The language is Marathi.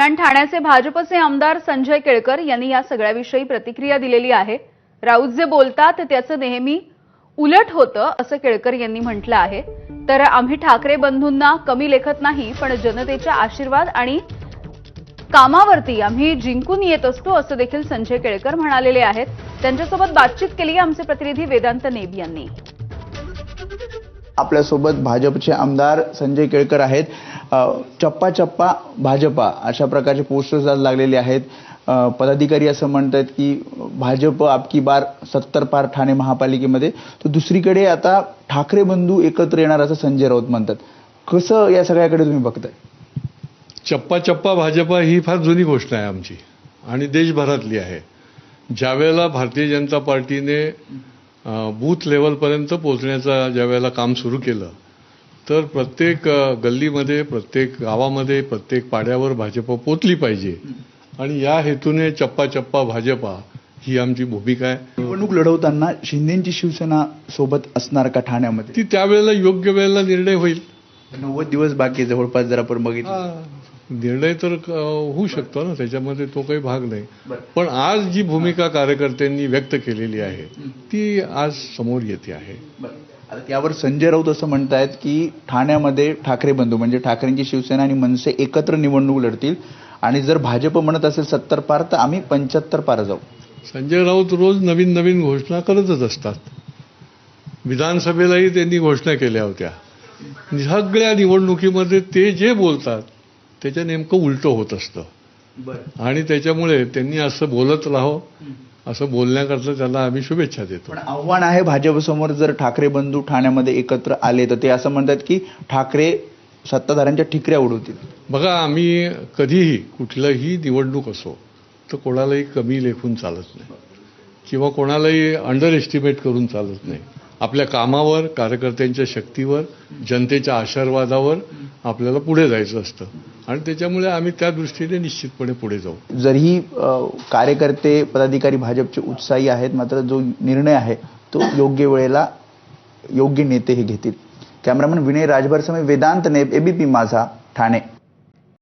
दरम्यान ठाण्याचे भाजपचे आमदार संजय केळकर यांनी या सगळ्याविषयी प्रतिक्रिया दिलेली आहे. राऊत जे बोलतात त्याचं नेहमी उलट होतं असं केळकर यांनी म्हटलं आहे. तर आम्ही ठाकरे बंधूंना कमी लेखत नाही पण जनतेच्या आशीर्वाद आणि कामावरती आम्ही जिंकून येत असतो असं देखील संजय केळकर म्हणालेले आहेत. त्यांच्यासोबत बातचीत केली आमचे प्रतिनिधी वेदांत नेब यांनी. आपल्यासोबत भाजपचे आमदार संजय केळकर आहेत. चप्पा चप्पा भाजपा अशा प्रकारचे पोस्टर्स आज लागलेले आहेत. पदाधिकारी असं म्हणत आहेत की भाजप आपकी बार सत्तर पार ठाणे महापालिकेमध्ये. तर दुसरीकडे आता ठाकरे बंधू एकत्र येणार असं संजय राऊत म्हणतात. कसं या सगळ्याकडे तुम्ही बघताय? चप्पा चप्पा भाजपा ही फार जुनी गोष्ट आहे आमची आणि देशभरातली आहे. ज्यावेळेला भारतीय जनता पार्टीने बूथ लेवलपर्यंत पोहोचण्याचा ज्यावेळेला काम सुरू केलं तर प्रत्येक गल्लीमध्ये प्रत्येक गावामध्ये प्रत्येक पाड्यावर भाजप पोचली पाहिजे. आणि या हेतूने चप्पा चप्पा भाजपा ही आमची भूमिका आहे. निवडणूक लढवताना शिंदेची शिवसेना सोबत असणार का ठाण्यामध्ये? ती त्यावेळेला योग्य वेळेला निर्णय होईल. नव्वद दिवस बाकी जवळपास जर आपण बघितलं. निर्णय तर होऊ शकतो ना त्याच्यामध्ये तो काही भाग नाही. पण आज जी भूमिका कार्यकर्त्यांनी व्यक्त केलेली आहे ती आज समोर येते आहे. आता त्यावर संजय राऊत असं म्हणतायत की ठाण्यामध्ये ठाकरे बंधू म्हणजे ठाकरेंची शिवसेना आणि मनसे एकत्र निवडणूक लढतील. आणि जर भाजप म्हणत असेल सत्तर पार तर आम्ही पंच्याहत्तर पार जाऊ. संजय राऊत रोज नवीन नवीन घोषणा करतच असतात. विधानसभेलाही त्यांनी घोषणा केल्या होत्या. सगळ्या निवडणुकीमध्ये ते जे बोलतात त्याच्या नेमकं उलटं होत असतं. आणि त्याच्यामुळे त्यांनी असं बोलत राहावं असं बोलण्याकरता त्याला आम्ही शुभेच्छा देतो. पण आव्हान आहे भाजपसमोर जर ठाकरे बंधू ठाण्यामध्ये एकत्र आले तर ते असं म्हणतात की ठाकरे सत्ताधाऱ्यांच्या ठिकऱ्या उडवतील. बघा आम्ही कधीही कुठलंही निवडणूक असो तर कोणालाही कमी लेखून चालत नाही. किंवा कोणालाही अंडर एस्टिमेट करून चालत नाही. आपल्या कामावर कार्यकर्त्यांच्या शक्तीवर जनतेच्या आशीर्वादावर आपल्याला पुढे जायचं असतं. आणि त्याच्यामुळे आम्ही त्या दृष्टीने निश्चितपणे पुढे जाऊ. जरी कार्यकर्ते पदाधिकारी भाजपचे उत्साही आहेत मात्र जो निर्णय आहे तो योग्य वेळेला योग्य नेते हे घेतील. कॅमेरामन विनय राजभर समय वेदांत नेब एबीपी माझा ठाणे.